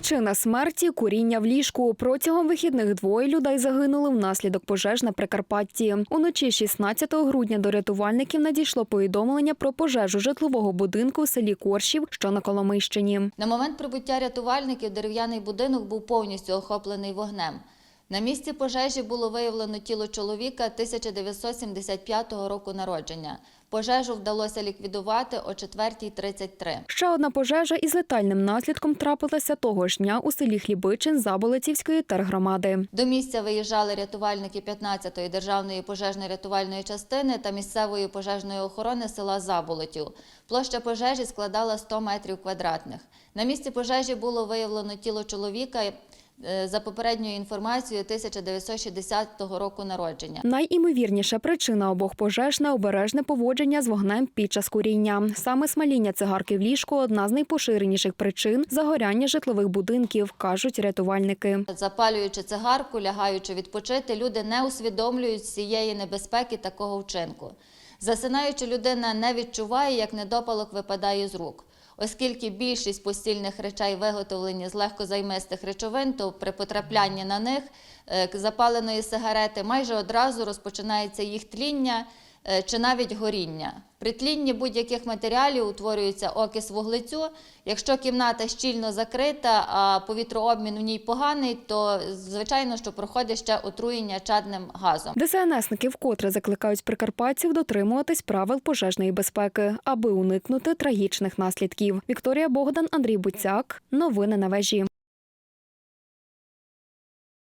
Причина смерті куріння в ліжку. Протягом вихідних двоє людей загинули внаслідок пожеж на Прикарпатті. Уночі 16 грудня до рятувальників надійшло повідомлення про пожежу житлового будинку в селі Коршів, що на Коломийщині. На момент прибуття рятувальників дерев'яний будинок був повністю охоплений вогнем. На місці пожежі було виявлено тіло чоловіка 1975 року народження. Пожежу вдалося ліквідувати о 4.33. Ще одна пожежа із летальним наслідком трапилася того ж дня у селі Хлібичин Заболецівської тергромади. До місця виїжджали рятувальники 15-ї державної пожежно-рятувальної частини та місцевої пожежної охорони села Заболотів. Площа пожежі складала 100 метрів квадратних. На місці пожежі було виявлено тіло чоловіка за попередньою інформацією 1960 року народження. Найімовірніша причина обох пожеж необережне поводження з вогнем під час куріння. Саме смаління цигарки в ліжку одна з найпоширеніших причин загоряння житлових будинків, кажуть рятувальники. Запалюючи цигарку, лягаючи відпочити, люди не усвідомлюють всієї небезпеки такого вчинку. Засинаючи, людина не відчуває, як недопалок випадає з рук. Оскільки більшість постільних речей виготовлені з легкозаймистих речовин, то при потраплянні на них е, запаленої сигарети майже одразу розпочинається їх тління чи навіть горіння. При тлінні будь-яких матеріалів утворюється окис вуглецю. Якщо кімната щільно закрита, а повітрообмін в ній поганий, то звичайно, що проходить ще отруєння чадним газом. ДСНСники вкотре закликають прикарпатців дотримуватись правил пожежної безпеки, аби уникнути трагічних наслідків. Вікторія Богдан, Андрій Буцяк. Новини на вежі.